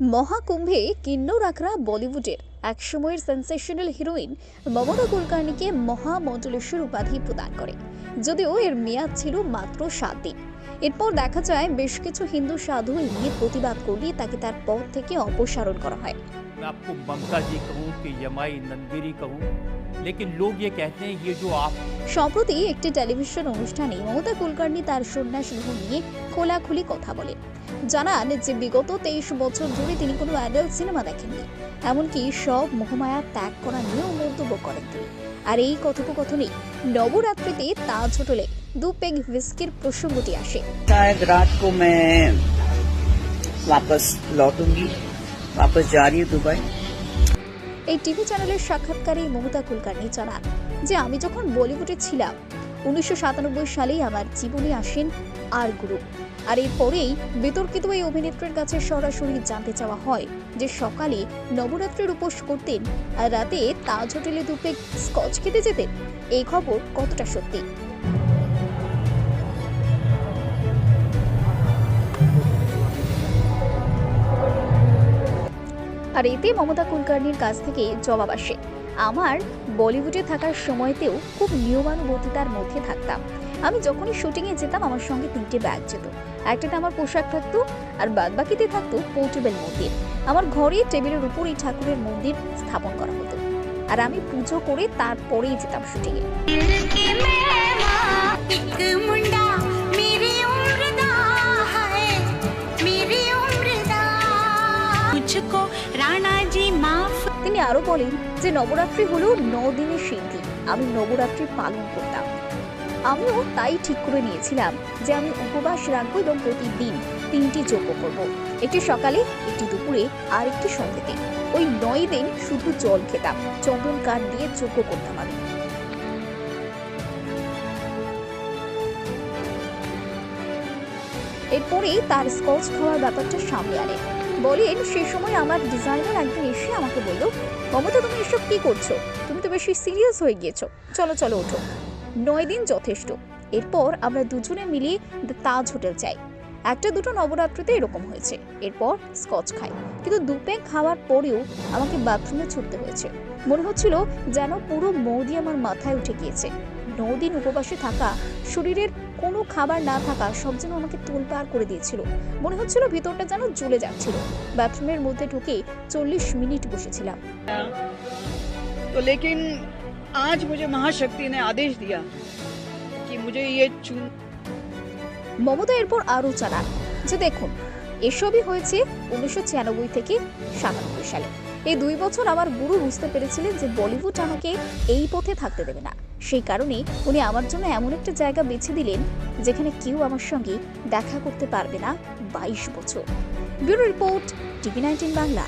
মহাকুম্ভে কিন্নর আখড়া বলিউডের। একসময়ের sensational heroine Mamta কুলকার্নিকে মহামণ্ডলেশ্বর উপাধি প্রদান করে। যদিও এর মেয়াদ ছিল মাত্র সাত দিন। এরপর দেখা যায়, বেশ কিছু হিন্দু সাধু নিয়ে প্রতিবাদ করলে তাকে তার পদ থেকে অপসারণ করা হয়। मैं आपको ममता जी कहूँ कि यमाई नंदगिरी कहूँ लेकिन लोग ये कहते हैं ये जो आप সম্প্রতি একটি টেলিভিশন অনুষ্ঠানে মমতা কুলকার্নি তার সন্ন্যাস গ্রহণ নিয়ে খোলাখুলি কথা বলেন জানান যে বিগত তেইশ বছর ধরে তিনি কোনো অ্যাডাল্ট সিনেমা দেখেননি এমনকি সব মোহমায়া ত্যাগ করা নিয়েও মন্তব্য করেন তিনি আর এই কথোপকথনে নবরাত্রিতে তাজ হোটেলে দু পেগ হুইস্কির প্রসঙ্গটি আসে शायद रात को मैं वापस लौटूंगी वापस जा रही हूँ दुबई এই টিভি চ্যানেলের সাক্ষাৎকারে মমতা কুলকার্নি জানান যে আমি যখন বলিউডে ছিলাম উনিশশো সাতানব্বই সালেই আমার জীবনে আসেন আর গুরু আর এরপরেই বিতর্কিত এই অভিনেত্রীর কাছে সরাসরি জানতে চাওয়া হয় যে সকালে নবরাত্রির উপোস করতেন আর রাতে তাজ হোটেলে দুপে স্কচ খেতে যেতেন এই খবর কতটা সত্যি আর এতে মমতা কুলকার্নির কাছ থেকে জবাব আসে। আমার বলিউডে থাকার সময়তেও খুব নিয়মানুবর্তিতার মধ্যে থাকতাম। আমি যখনই শুটিংয়ে যেতাম, আমার সঙ্গে তিনটে ব্যাগ যেত। একটাতে আমার পোশাক থাকতো, আর বাদ বাকিতে থাকতো পোর্টেবল মন্দির। আমার ঘরে টেবিলের উপর এই ঠাকুরের মন্দির স্থাপন করা হতো। আর আমি পুজো করে তারপরেই যেতাম শুটিংয়ে। তিনি আরও বলেন যে নবরাত্রি হলো ন দিনের সিদ্ধি আমি নবরাত্রি পালন করতাম। আমিও তাই ঠিক করে নিয়েছিলাম যে আমি উপবাস রাখব এবং প্রতিদিন তিনটি যজ্ঞ করব। একটি সকালে, একটি দুপুরে, আর একটি সন্ধ্যেতে। ওই নয় দিন শুধু জল খেতাম, চন্দন কাঠ দিয়ে যজ্ঞ করতাম আমি। এরপরেই তার স্কচ খাওয়ার ব্যাপারটা সামনে আনে। বলেন সেই সময় আমার ডিজাইনার একজন এসে আমাকে বলল, মমতা, তুমি এসব কী করছ? তুমি তো বেশি সিরিয়াস হয়ে গিয়েছো। চলো চলো, ওঠো। নয় দিন যথেষ্ট। এরপর আমরা দুজনে মিলিয়ে দ্য তাজ হোটেল যাই। একটা দুটো নবরাত্রিতে এরকম হয়েছে। এরপর স্কচ খাই। কিন্তু দুপে খাওয়ার পরেও আমাকে বাথরুমে ছুটতে হয়েছে। মনে হচ্ছিল যেন পুরো মৌদি আমার মাথায় উঠে গিয়েছে। নদিন উপবাসে থাকা শরীরের কোনো খাবার না থাকা সব যেন আমাকে তোলপাড় করে দিয়েছিল। মনে হচ্ছিল ভিতরটা যেন জ্বলে যাচ্ছিল। বাথরুমের মধ্যে ঢুকে চল্লিশ মিনিট বসেছিলাম। তো লেকিন আজ মুঝে মহাশক্তি নে আদেশ দিয়া কি মুঝে ইয়ে চুন মমতা এরপর আরও চালান যে দেখুন এসবই হয়েছে উনিশশো ছিয়ানব্বই থেকে সাতানব্বই সালে। এই দুই বছর আমার গুরু বুঝতে পেরেছিলেন যে বলিউড আমাকে এই পথে থাকতে দেবে না। সেই কারণে উনি আমার জন্য এমন একটা জায়গা বেছে দিলেন যেখানে কেউ আমার সঙ্গে দেখা করতে পারবে না বাইশ বছর। Bureau report TV nineteen Bangla.